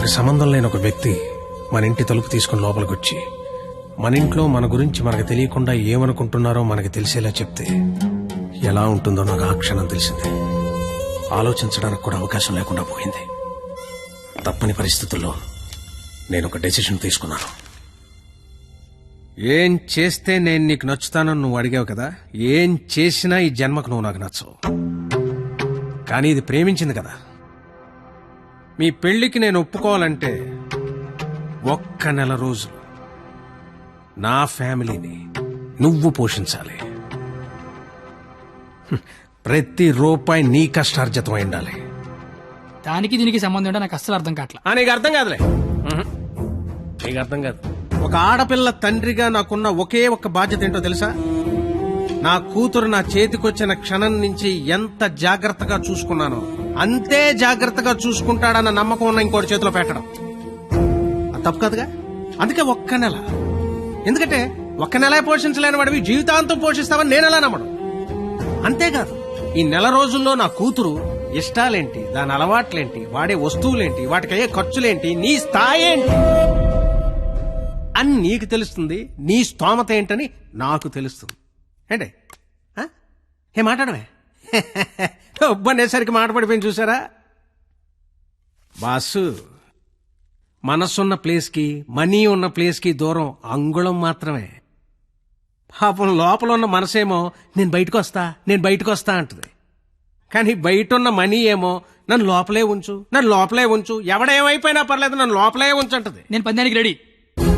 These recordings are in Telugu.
మనకు సంబంధం లేని ఒక వ్యక్తి మన ఇంటి తలుపు తీసుకుని లోపలికి వచ్చి మన ఇంట్లో మన గురించి మనకు తెలియకుండా ఏమనుకుంటున్నారో మనకు తెలిసేలా చెప్తే ఎలా ఉంటుందో నాకు ఆ క్షణం తెలిసింది. ఆలోచించడానికి కూడా అవకాశం లేకుండా పోయింది. తప్పని పరిస్థితుల్లో నేను ఒక డెసిషన్ తీసుకున్నాను. ఏం చేస్తే నేను నీకు నచ్చుతానని నువ్వు అడిగావు కదా? ఏం చేసినా ఈ జన్మకు నువ్వు నాకు నచ్చవు. కానీ ఇది ప్రేమించింది కదా? మీ పెళ్ళికి నేను ఒప్పుకోవాలంటే ఒక్క నెల రోజులు. నా ఫ్యామిలీని నువ్వు పోషించాలి. ప్రతి రూపాయి నీ కష్టార్జితం అయి ఉండాలి. దానికి దీనికి సంబంధం ఏంటో నాకు అస్సలు అర్థం కావట్లా. ఆ, నీకు అర్థం కాదులే. ఉహు. నీకు అర్థం కాదు. ఒక ఆడపిల్ల తండ్రిగా నాకున్న ఒకే ఒక్క బాధ్యత ఏంటో తెలుసా? నా కూతురు నా చేతికొచ్చిన క్షణం నుంచి ఎంత జాగ్రత్తగా చూసుకున్నానో. అంతే జాగ్రత్తగా చూసుకుంటాడన్న నమ్మకం ఉన్న ఇంకోటి చేతిలో పెట్టడం. తప్పు కదగా? అందుకే ఒక్క నెల. ఎందుకంటే ఒక్క నెల పోషించలేని వాడివి జీవితాంతం పోషిస్తావని నేను ఎలా నమ్మడం అంతేకాదు ఈ నెల రోజుల్లో నా కూతురు ఇష్టాలేంటి దాని అలవాట్లేంటి వాడే వస్తువులేంటి వాటికి అయ్యే ఖర్చులేంటి నీ స్థాయి ఏంటి అని నీకు తెలుస్తుంది నీ స్తోమత ఏంటని నాకు తెలుస్తుంది. ఏంటి? ఏ మాట్లాడవే ఒబ్బనేసరికి మాట పడిపోయింది చూసారా? బాసు మనసున్న ప్లేస్కి మనీ ఉన్న ప్లేస్కి దూరం అంగుళం మాత్రమే. పాపం లోపల ఉన్న మనసేమో నేను బయటకు వస్తా నేను బయటకు వస్తా అంటుంది. కానీ బయట ఉన్న మనీ ఏమో నన్ను లోపలే ఉంచు నన్ను లోపలే ఉంచు ఎవడేమైపోయినా పర్లేదు నన్ను లోపలే ఉంచు అంటది. నేను పందానికి రెడీ.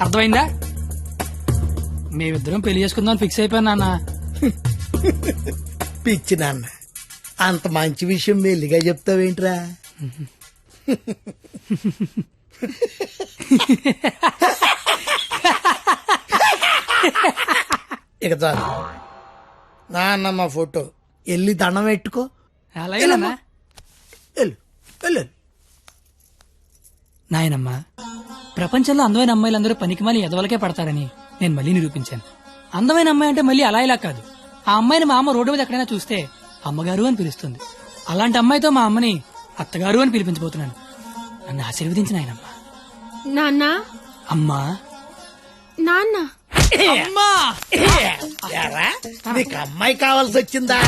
అర్థమైందా? మేమిద్దరం పెళ్ళి చేసుకుందాం ఫిక్స్ అయిపోయాను నాన్న. పిచ్చి నాన్న అంత మంచి విషయం మెల్లిగా చెప్తావేంట్రా? ఇక చాలు. నాన్న మా ఫోటో. వెళ్ళి దండం పెట్టుకో. అలాగే వెళ్ళు వెళ్ళు నాయనమ్మా ప్రపంచంలో అందమైన అమ్మాయిలందరూ పనికిమాలి ఎదవలకే పడతారని నేను మళ్ళీ నిరూపించాను. అందమైన అమ్మాయి అంటే మళ్ళీ అలా ఇలా కాదు. ఆ అమ్మాయిని మా అమ్మ రోడ్డు మీద ఎక్కడైనా చూస్తే అమ్మగారు అని పిలుస్తుంది. అలాంటి అమ్మాయితో మా అమ్మని అత్తగారు అని పిలిపించబోతున్నాను. నన్ను ఆశీర్వదించిన ఆయనమ్మా నాన్న? అమ్మా. నాన్న? అమ్మా! ఎరా నీకు అమ్మాయి కావాల్సి వచ్చిందా?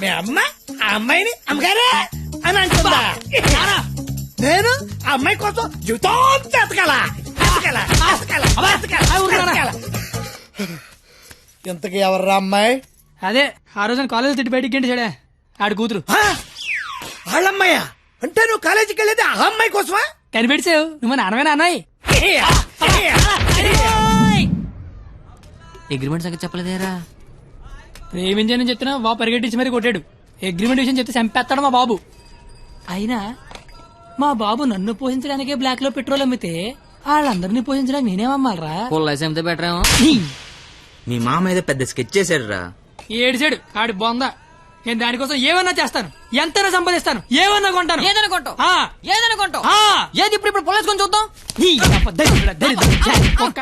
మీ అమ్మ ఆ అమ్మాయిని అమ్మగారే అని అంటుందా? నేను ఆ అమ్మాయి కోసం జీవితం ఎతకాల. ఇంతకీ ఎవర్రా అమ్మాయి? అదే ఆ రోజున కాలేజ్ తిట్టి బయటికి గంట చెడే. ఆడి కూతురు? వాళ్ళమ్మాయా అంటే నువ్వు కాలేజీకి వెళ్ళేది ఆ అమ్మాయి కోసమా? కనిపెడిసావు నువ్వు నాన్నమే నాన్నయ్య అగ్రిమెంట్ సంగతి చెప్పలేదేరా ప్రేమించానని చెప్తున్నా బాబు పరిగెట్టించి మరీ కొట్టాడు. అగ్రిమెంట్ విషయం చెప్తే చంపేస్తాడు మా బాబు. అయినా మా బాబు నన్ను పోషించడానికే బ్లాక్లో పెట్రోల్ అమ్మితే వాళ్ళందరినీ పోషించడానికి నేనేమమ్మాలరా? లైస్ అమ్మితే బెటర్ ఏమో మీ మామ ఏదో పెద్ద స్కెచ్ చేశాడు రా ఏడిచాడు ఆడి బొంద. నేను దానికోసం ఏమన్నా చేస్తాను. ఎంతైనా సంపాదిస్తాను. ఏమన్నా కొంటాను. ఏదనుకుంటావు ఆ, ఏదనుకుంటావు ఆ. ఏది ఇప్పుడు ఇప్పుడు పొలేసుకొని చూద్దాం? ఈ అబ్బ దరిద్రుడా, దరిద్రుడా, ఛే, కుక్క.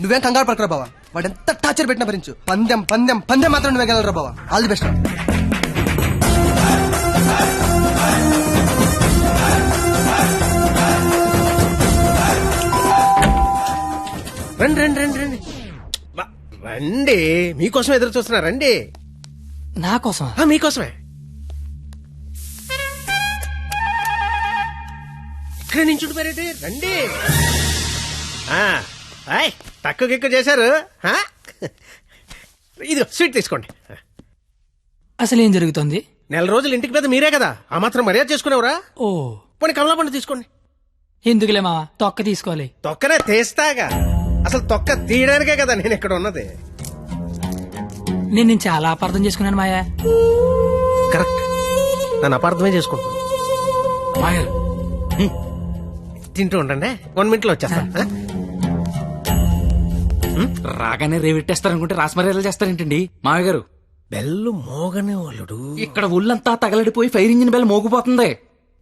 నువ్వేం కంగారు పడకరా బావా? వాడు ఎంత టార్చర్ పెట్టినా భరించు. పందెం పందెం పందెం మాత్రం నువ్వే గెలవరా బావా? ఆల్ ది బెస్ట్ రండి రండి రండి రండి. బా, రండి. మీకోసం ఎదురు చూస్తున్నా రండి. నా కోసం ఆ, మీకోసమే. ఇక్కడ నించుండిపోయారేంటి రండి. ఆ, ఆయ్, తక్కువ గిక్కు చేశారు. ఆ? ఇదిగో స్వీట్ తీసుకోండి. అసలు ఏం జరుగుతుంది? నెల రోజులు ఇంటికి పెద్ద మీరే కదా. ఆ మాత్రం మర్యాద చేసుకునేవరా? ఓ. పోనీ కమలా పండు తీసుకోండి. ఎందుకులే మావా? తొక్క తీసుకోవాలి. తొక్కనే తీస్తాగా. అసలు తొక్క తీయడానికే కదా నేను ఇక్కడ ఉన్నది. నేను నేను చాలా అపార్థం చేసుకున్నాను మాయా. కరెక్ట్. నన్ను అపార్థమే చేసుకుంటున్నాను తింటూ ఉండండి. వన్ మినిట్లో వచ్చేస్తాను ఆ? రాగానే రేవెట్టేస్తారనుకుంటే రాస్మర్యాలు చేస్తారేంటండి? మావయ్య గారు. బెల్లు మోగనే వాళ్ళుడు ఇక్కడ ఒళ్ళంతా తగలడిపోయి ఫైర్ ఇంజిన్ బెల్ల మోగిపోతుంది.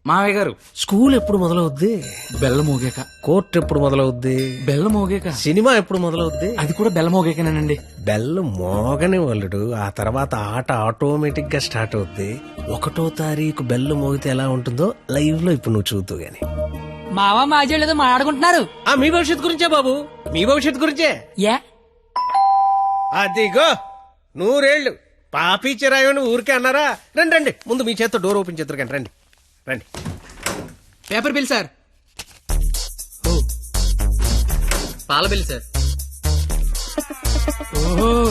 మావయ్య గారు స్కూల్ ఎప్పుడు మొదలవుద్ది? బెల్ల మోగాక. కోర్టు ఎప్పుడు మొదలవుద్ది? బెల్ల మోగాక. సినిమా ఎప్పుడు మొదలవుద్ది? అది కూడా బెల్ల మోగాకనేనండి. బెల్లు మోగని వాళ్ళుడు ఆ తర్వాత ఆట ఆటోమేటిక్గా స్టార్ట్ అవుద్ది. ఒకటో తారీఖు బెల్లు మోగితే ఎలా ఉంటుందో లైవ్లో ఇప్పుడు నువ్వు చూద్దు గాని. మావా మాజీ ఏదో మాట్లాడుకుంటున్నారు. ఆ మీ భవిష్యత్తు గురించే బాబు. మీ భవిష్యత్తు గురించే. యా అదిగో నూరేళ్ళు పాపి చిరాయని ఊరికే అన్నారా? రండి రండి. ముందు మీ చేత్తో డోర్ ఓపెన్ చేద్దరు కానీ రండి. రండి. Paper bill sir. పాల బిల్ సార్. ఓహో.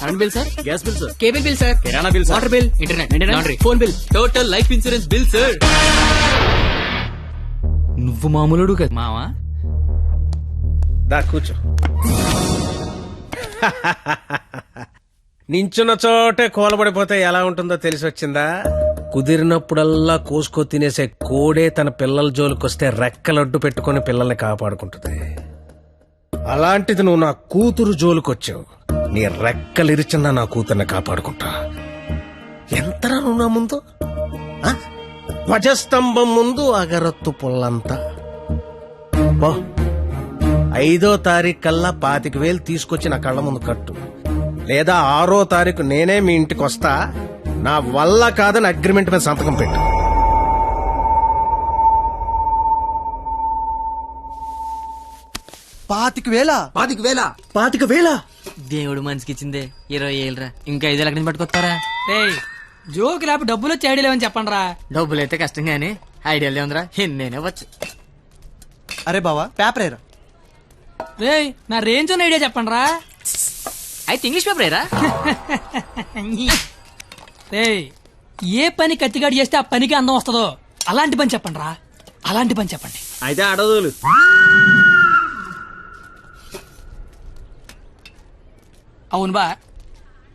Current bill sir? Gas bill sir? Cable bill sir. కిరాణా bill sir? Water bill internet. Laundry. Phone bill. Total life insurance bill sir. నువ్వు మామూలుడు కదా. మావా? దా కూర్చో. నించున్న చోటే కోలబడిపోతే ఎలా ఉంటుందో తెలిసి వచ్చిందా? కుదిరినప్పుడల్లా కోసుకో తినేసే కోడే తన పిల్లల జోలికొస్తే రెక్కలడ్డు పెట్టుకొని పిల్లల్ని కాపాడుకుంటుంది. అలాంటిది నువ్వు నా కూతురు జోలికొచ్చావు. నీ రెక్కలిరిచినా నా కూతుర్ని కాపాడుకుంటా. ఎంతరా నువ్వు నా ముందు? ధ్వజస్తంభం ముందు అగరత్తు పుల్లంతా. ఐదో తారీఖు కల్లా పాతిక వేలు తీసుకొచ్చి నా కళ్ళ ముందు కట్టు. లేదా ఆరో తారీఖు నేనే మీ ఇంటికి వస్తా నా వల్ల కాదని అగ్రిమెంట్ మీద సంతకం పెట్టు. పాతిక వేల. పాతిక వేల. పాతిక వేల? దేవుడు మనిషికి ఇచ్చిందే ఇరవై ఏళ్ళరా. ఇంకా ఐదు లక్షలు పట్టుకొస్తారా రేయ్ జోకి లేకపోతే డబ్బులు వచ్చి ఐడియా లేవని చెప్పండి రా డబ్బులు అయితే కష్టం గానీ ఐడియాలు ఉందిరా ఎన్నేనే వచ్చు. అరే బావా పేపర్ ఏరా రేయ్ నా రేంజ్ ఉన్న ఐడియా చెప్పండి రా అయితే ఇంగ్లీష్ పేపర్ ఏరా? రేయ్ ఏ పని కత్తిగాడు చేస్తే ఆ పనికి అందం వస్తుందో అలాంటి పని చెప్పండి రా అలాంటి పని చెప్పండి. అయితే అడదులు అవును బా.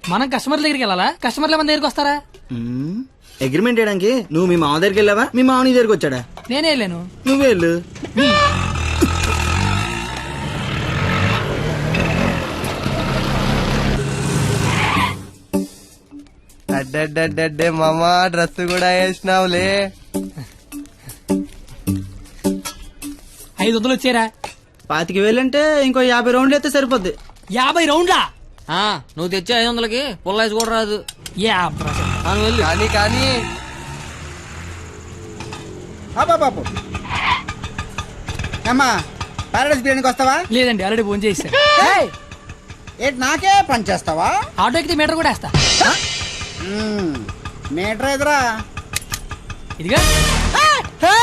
మనం కస్టమర్ల దగ్గరికి వెళ్ళాలా? కస్టమర్ల మన దగ్గరికి వస్తారా? అగ్రిమెంట్ చేయడానికి నువ్వు మీ మామ దగ్గరికి వెళ్ళావా? మీ మామ నీ దగ్గరికి వచ్చాడా? నేనే వెళ్ళాను. నువ్వే వెళ్ళు. అడ్డడ్డడ్డే మామా డ్రెస్ కూడా వేసినావులే. ఐదు వందలు వచ్చారా పాతిక వేలు అంటే ఇంకో యాభై రౌండ్లు అయితే సరిపోద్ది. యాభై రౌండ్లా? ఆ, నువ్వు తెచ్చే ఐదు వందలకి పుల్లైస్ కూడా రాదు. యా ఆ, నువ్వు వెళ్ళు. కానీ కానీ. అమ్మా పారాడైస్ బిర్యానీకి వస్తావా? లేదండి ఆల్రెడీ ఫోన్ చేశాను ఏయ్, ఏంటి నాకే పని చేస్తావా? ఆటో ఎక్కితే మీటర్ కూడా వేస్తా. మీటర్ ఎదురా? ఇదిగా? హే!